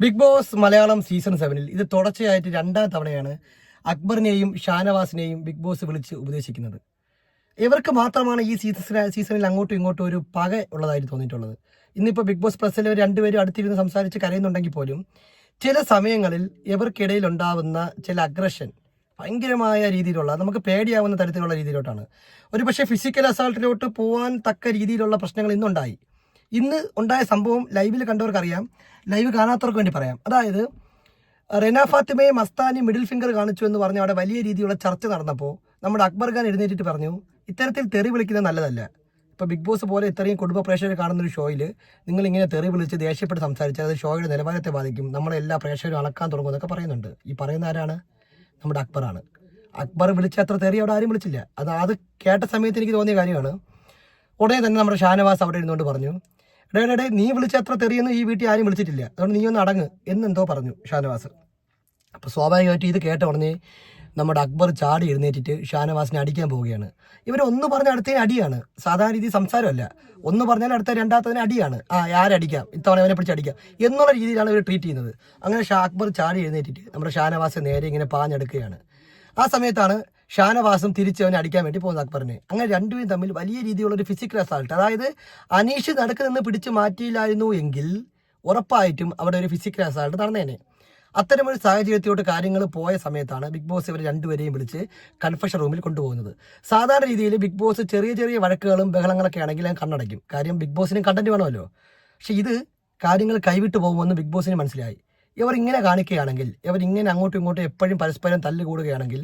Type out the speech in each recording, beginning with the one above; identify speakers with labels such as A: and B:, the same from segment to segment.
A: Big Boss Malayalam season സെവനിൽ ഇത് തുടർച്ചയായിട്ട് രണ്ടാം തവണയാണ് അക്ബറിനെയും ഷാനവാസിനെയും ബിഗ് ബോസ് വിളിച്ച് ഉപദേശിക്കുന്നത്. ഇവർക്ക് മാത്രമാണ് ഈ സീസൺ സീസണിൽ അങ്ങോട്ടും ഇങ്ങോട്ടും ഒരു പക ഉള്ളതായിട്ട് തോന്നിയിട്ടുള്ളത്. ഇന്നിപ്പോൾ ബിഗ് ബോസ് പ്രസിൽ രണ്ടുപേരും അടുത്തിരുന്ന് സംസാരിച്ച് കരയുന്നുണ്ടെങ്കിൽ പോലും ചില സമയങ്ങളിൽ ഇവർക്കിടയിൽ ഉണ്ടാവുന്ന ചില അഗ്രഷൻ ഭയങ്കരമായ രീതിയിലുള്ള നമുക്ക് പേടിയാവുന്ന തരത്തിലുള്ള രീതിയിലോട്ടാണ്. ഒരു പക്ഷേ ഫിസിക്കൽ അസാൾട്ടിലോട്ട് പോകാൻ തക്ക രീതിയിലുള്ള പ്രശ്നങ്ങൾ ഇന്നുണ്ടായി. ഇന്ന് ഉണ്ടായ സംഭവം ലൈവിൽ കണ്ടവർക്കറിയാം. ലൈവ് കാണാത്തവർക്ക് വേണ്ടി പറയാം. അതായത് റെന ഫാത്തിമയെ മസ്താനി മിഡിൽ ഫിംഗർ കാണിച്ചു എന്ന് പറഞ്ഞ് അവിടെ വലിയ രീതിയിലുള്ള ചർച്ച നടന്നപ്പോൾ നമ്മുടെ അക്ബർ ഖാൻ എഴുന്നേറ്റിട്ട് പറഞ്ഞു ഇത്തരത്തിൽ തെറി വിളിക്കുന്നത് നല്ലതല്ല. ഇപ്പോൾ ബിഗ് ബോസ് പോലെ ഇത്രയും കുടുംബ പ്രേക്ഷകർ കാണുന്ന ഒരു ഷോയിൽ നിങ്ങൾ ഇങ്ങനെ തെറി വിളിച്ച് ദേഷ്യപ്പെട്ട് സംസാരിച്ചാൽ അത് ഷോയുടെ നിലവാരത്തെ ബാധിക്കും. നമ്മളെ എല്ലാ പ്രേക്ഷകരും അളക്കാൻ തുടങ്ങും എന്നൊക്കെ പറയുന്നുണ്ട്. ഈ പറയുന്ന ആരാണ്? നമ്മുടെ അക്ബറാണ് അക്ബർ വിളിച്ച അത്ര തെറി അവിടെ ആരും വിളിച്ചില്ല. അത് അത് കേട്ട സമയത്ത് എനിക്ക് തോന്നിയ കാര്യമാണ്. ഉടനെ തന്നെ നമ്മുടെ ഷാനവാസ് അവിടെ ഇരുന്നുകൊണ്ട് പറഞ്ഞു എടേ നീ വിളിച്ച അത്ര തെറിയൊന്നും ഈ വീട്ടിൽ ആരും വിളിച്ചിട്ടില്ല. അതുകൊണ്ട് നീ ഒന്ന് അടങ്ങ്. എന്നെന്തോ പറഞ്ഞു ഷാനവാസ്. അപ്പോൾ സ്വാഭാവികമായിട്ട് ഇത് കേട്ട ഉടനെ നമ്മുടെ അക്ബർ ചാടി എഴുന്നേറ്റിട്ട് ഷാനവാസിനെ അടിക്കാൻ പോവുകയാണ്. ഇവർ ഒന്ന് പറഞ്ഞ അടുത്തതിന് അടിയാണ്. സാധാരണ രീതി സംസാരമല്ല. ഒന്ന് പറഞ്ഞാൽ അടുത്ത രണ്ടാമത്തതിന് അടിയാണ്. ആ ആരടിക്കാം ഇത്തവണ അവനെ പിടിച്ച് അടിക്കാം. എന്നുള്ള രീതിയിലാണ് ഇവർ ട്രീറ്റ് ചെയ്യുന്നത്. അങ്ങനെ ഷാ അക്ബർ ചാടി എഴുന്നേറ്റിട്ട് നമ്മുടെ ഷാനവാസ് നേരെ ഇങ്ങനെ പാഞ്ഞെടുക്കുകയാണ്. ആ സമയത്താണ് ഷാനവാസും തിരിച്ച് അവനെ അടിക്കാൻ വേണ്ടി പോകുന്ന അക്ബറിനെ. അങ്ങനെ രണ്ടുപേരും തമ്മിൽ വലിയ രീതിയിലുള്ള ഒരു ഫിസിക്കൽ അസാൾട്ട് അതായത് അനീഷ് നടുക്ക് നിന്ന് പിടിച്ച് മാറ്റിയില്ലായിരുന്നു എങ്കിൽ ഉറപ്പായിട്ടും അവിടെ ഒരു ഫിസിക്കൽ അസാൾട്ട് നടന്നേനെ. അത്തരമൊരു സാഹചര്യത്തിലോട്ട് കാര്യങ്ങൾ പോയ സമയത്താണ് ബിഗ് ബോസ് ഇവർ രണ്ടുപേരെയും വിളിച്ച് കൺഫഷൻ റൂമിൽ കൊണ്ടുപോകുന്നത്. സാധാരണ രീതിയിൽ ബിഗ് ബോസ് ചെറിയ ചെറിയ വഴക്കുകളും ബഹളങ്ങളൊക്കെ ആണെങ്കിൽ ഞാൻ കണ്ണടയ്ക്കും. കാര്യം ബിഗ് ബോസിന് കണ്ടന്റ് വേണമല്ലോ. പക്ഷെ ഇത് കാര്യങ്ങൾ കൈവിട്ടു പോകുമെന്ന് ബിഗ് ബോസിന് മനസ്സിലായി. ഇവർ ഇങ്ങനെ കാണിക്കുകയാണെങ്കിൽ ഇവർ ഇങ്ങനെ അങ്ങോട്ടും ഇങ്ങോട്ടും എപ്പോഴും പരസ്പരം തല്ലുകൂടുകയാണെങ്കിൽ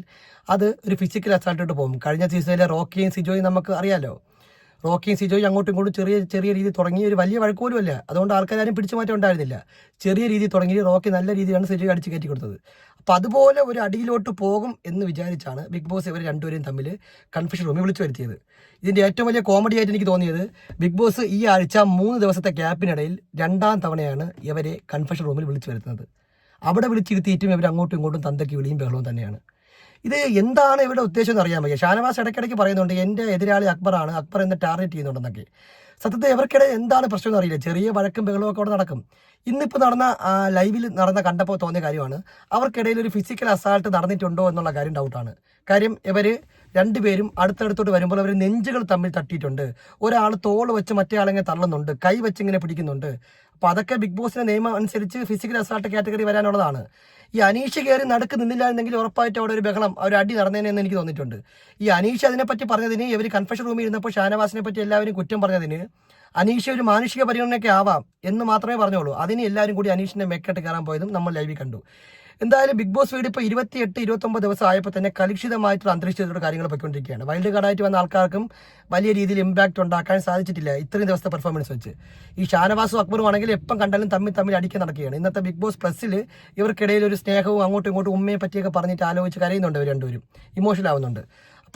A: അത് ഒരു ഫിസിക്കൽ അസാൾട്ടായിട്ട് പോകും. കഴിഞ്ഞ സീസണിലെ റോക്കിയും സിജോയും നമുക്ക് അറിയാലോ? റോക്കിയും സിജോയും അങ്ങോട്ടും ഇങ്ങോട്ടും ചെറിയ ചെറിയ രീതിയിൽ തുടങ്ങി. ഒരു വലിയ വഴക്ക് പോലും അല്ല. അതുകൊണ്ട് ആൾക്കാരും പിടിച്ചു മാറ്റം ഉണ്ടായിരുന്നില്ല. ചെറിയ രീതിയിൽ തുടങ്ങി റോക്കി നല്ല രീതിയിലാണ് സിജോ അടിച്ച് കയറ്റി കൊടുത്തത്. അപ്പം അതുപോലെ ഒരു അടിയിലോട്ട് പോകും എന്ന് വിചാരിച്ചാണ് ബിഗ് ബോസ് ഇവർ രണ്ടുപേരും തമ്മിൽ കൺഫ്യൂഷൻ റൂമിൽ വിളിച്ചു വരുത്തിയത്. ഇതിന്റെ ഏറ്റവും വലിയ കോമഡി ആയിട്ട് എനിക്ക് തോന്നിയത് ബിഗ് ബോസ് ഈ ആഴ്ച മൂന്ന് ദിവസത്തെ ഗ്യാപ്പിനിടയിൽ രണ്ടാം തവണയാണ് ഇവരെ കൺഫ്യൂഷൻ റൂമിൽ വിളിച്ചു വരുത്തുന്നത്. അവിടെ വിളിച്ചിരുത്തിയിട്ടും ഇവർ അങ്ങോട്ടും ഇങ്ങോട്ടും തന്തയ്ക്ക് വിളിയും ബഹളവും തന്നെയാണ്. ഇത് എന്താണ് ഇവിടെ ഉദ്ദേശം എന്ന് അറിയാൻ വയ്യ. ഷാനവാസ് ഇടയ്ക്കിടയ്ക്ക് പറയുന്നുണ്ട് എന്റെ എതിരാളി അക്ബറാണ് അക്ബർ എന്നെ ടാർഗറ്റ് ചെയ്യുന്നുണ്ടെന്നൊക്കെ. സത്യത്തെ ഇവർക്കിടെ എന്താണ് പ്രശ്നം എന്ന് അറിയില്ല. ചെറിയ വഴക്കും ബഹളവും ഒക്കെ അവിടെ നടക്കും. ഇന്നിപ്പോൾ നടന്ന ലൈവിൽ നടന്ന കണ്ടപ്പോൾ തോന്നിയ കാര്യമാണ് അവർക്കിടയിൽ ഒരു ഫിസിക്കൽ അസാൾട്ട് നടന്നിട്ടുണ്ടോ എന്നുള്ള കാര്യം ഡൗട്ടാണ് കാര്യം ഇവർ രണ്ടുപേരും അടുത്തടുത്തോട്ട് വരുമ്പോൾ അവർ നെഞ്ചുകൾ തമ്മിൽ തട്ടിയിട്ടുണ്ട്. ഒരാൾ തോൾ വെച്ച് മറ്റേ ആളിങ്ങനെ തള്ളുന്നുണ്ട്. കൈ വെച്ച് ഇങ്ങനെ പിടിക്കുന്നുണ്ട്. അപ്പോൾ അതൊക്കെ ബിഗ് ബോസിന്റെ നിയമം അനുസരിച്ച് ഫിസിക്കൽ അസാൾട്ട് കാറ്റഗറി വരാനുള്ളതാണ്. ഈ അനീഷ് കയറി നടുക്ക് എന്നെങ്കിൽ ഉറപ്പായിട്ട് അവിടെ ഒരു ബഹളം ഒരു അടി നടന്നതിനെന്ന് എനിക്ക് തോന്നിയിട്ടുണ്ട്. ഈ അനീഷ് അതിനെപ്പറ്റി പറഞ്ഞതിന് ഇവർ കൺഫഷൻ റൂമിൽ ഇരുന്നപ്പോൾ ഷാനവാസിനെ പറ്റി എല്ലാവരും കുറ്റം പറഞ്ഞതിന് അനീഷ് ഒരു മാനുഷിക പരിഗണനയൊക്കെ ആവാം എന്ന് മാത്രമേ പറഞ്ഞോളൂ അതിന് എല്ലാവരും കൂടി അനീഷിനെ മെക്കെട്ട് കയറാൻ പോയതും നമ്മൾ ലൈവിൽ കണ്ടു. എന്തായാലും ബിഗ് ബോസ് വീട് ഇപ്പോൾ ഇരുപത്തിയെട്ട് ഇരുപത്തൊമ്പത് ദിവസം ആയപ്പോൾ തന്നെ കലുഷിതമായിട്ടുള്ള അന്തരീക്ഷത്തിലൂടെ കാര്യങ്ങൾ പൊയ്ക്കൊണ്ടിരിക്കുകയാണ്. വൈൽഡ് കാർഡായിട്ട് വന്ന ആൾക്കാർക്കും വലിയ രീതിയിൽ ഇമ്പാക്റ്റ് ഉണ്ടാക്കാൻ സാധിച്ചിട്ടില്ല ഇത്രയും ദിവസത്തെ പെർഫോമൻസ് വെച്ച്. ഈ ഷാനവാസും അക്ബറും ആണെങ്കിൽ എപ്പം കണ്ടാലും തമ്മിൽ തമ്മിൽ അടിക്കാൻ നടക്കുകയാണ്. ഇന്നത്തെ ബിഗ് ബോസ് പ്ലസ്സിൽ ഇവർക്കിടയിൽ ഒരു സ്നേഹവും അങ്ങോട്ടും ഇങ്ങോട്ടും ഉമ്മയെ പറ്റിയൊക്കെ പറഞ്ഞിട്ട് ആലോചിച്ച് കരയുന്നുണ്ട് ഇവർ രണ്ടുപേരും. ഇമോഷണൽ ആവുന്നുണ്ട്.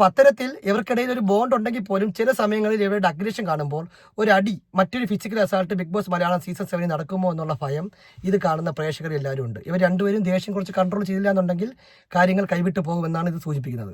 A: അപ്പോൾ അത്തരത്തിൽ ഇവർക്കിടയിൽ ഒരു ബോണ്ട് ഉണ്ടെങ്കിൽ പോലും ചില സമയങ്ങളിൽ ഇവരുടെ അഗ്രഷൻ കാണുമ്പോൾ ഒരു അടി മറ്റൊരു physical assault Big Boss Malayalam season സെവനിൽ നടക്കുമോ എന്നുള്ള ഭയം ഇത് കാണുന്ന പ്രേക്ഷകർ എല്ലാവരും ഉണ്ട്. ഇവർ രണ്ടുപേരും ദേഷ്യം കുറച്ച് കൺട്രോൾ ചെയ്തില്ല എന്നുണ്ടെങ്കിൽ കാര്യങ്ങൾ കൈവിട്ട് പോകുമെന്നാണ് ഇത് സൂചിപ്പിക്കുന്നത്.